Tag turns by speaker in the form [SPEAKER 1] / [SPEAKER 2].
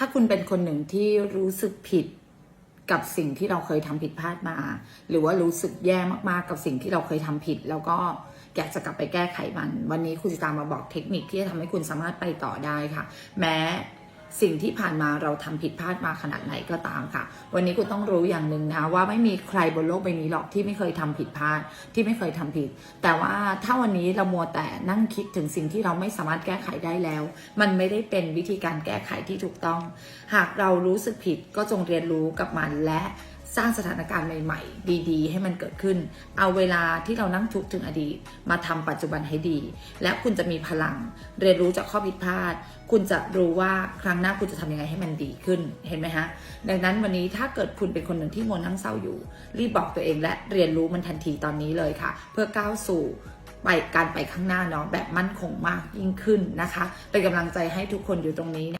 [SPEAKER 1] ถ้าคุณเป็นคนหนึ่งที่รู้สึกผิดกับสิ่งที่เราเคยทำผิดพลาดมา หรือว่ารู้สึกแย่มากๆกับสิ่งที่เราเคยทำผิด แล้วก็อยากจะกลับไปแก้ไขมัน วันนี้คุณจิตามาบอกเทคนิคที่จะทำให้คุณสามารถไปต่อได้ค่ะ แม้ สิ่งที่ผ่านมาเราทำผิดพลาดมาขนาดไหนก็ตามค่ะ วันนี้คุณต้องรู้อย่างหนึ่งนะว่าไม่มีใครบนโลกใบนี้หรอกที่ไม่เคยทำผิดพลาดที่ไม่เคยทำผิด แต่ว่าถ้าวันนี้เรามัวแต่นั่งคิดถึงสิ่งที่เราไม่สามารถแก้ไขได้แล้ว มันไม่ได้เป็นวิธีการแก้ไขที่ถูกต้อง หากเรารู้สึกผิดก็จงเรียนรู้กับมันและ สร้างสถานการณ์ใหม่ๆ ดีๆ ให้มันเกิดขึ้น เอาเวลาที่เรานั่งทุกข์ถึงอดีต มาทำปัจจุบันให้ดี และคุณจะมีพลัง เรียนรู้จากข้อผิดพลาด คุณจะรู้ว่าครั้งหน้าคุณจะทำยังไงให้มันดีขึ้น เห็นไหมฮะ ดังนั้นวันนี้ถ้าเกิดคุณเป็นคนหนึ่งที่มัวนั่งเศร้าอยู่ รีบบอกตัวเองและเรียนรู้มันทันทีตอนนี้เลยค่ะ เพื่อก้าวสู่ไปการไปข้างหน้าเนาะแบบมั่นคงมากยิ่งขึ้นนะคะ เป็นกำลังใจให้ทุกคนอยู่ตรงนี้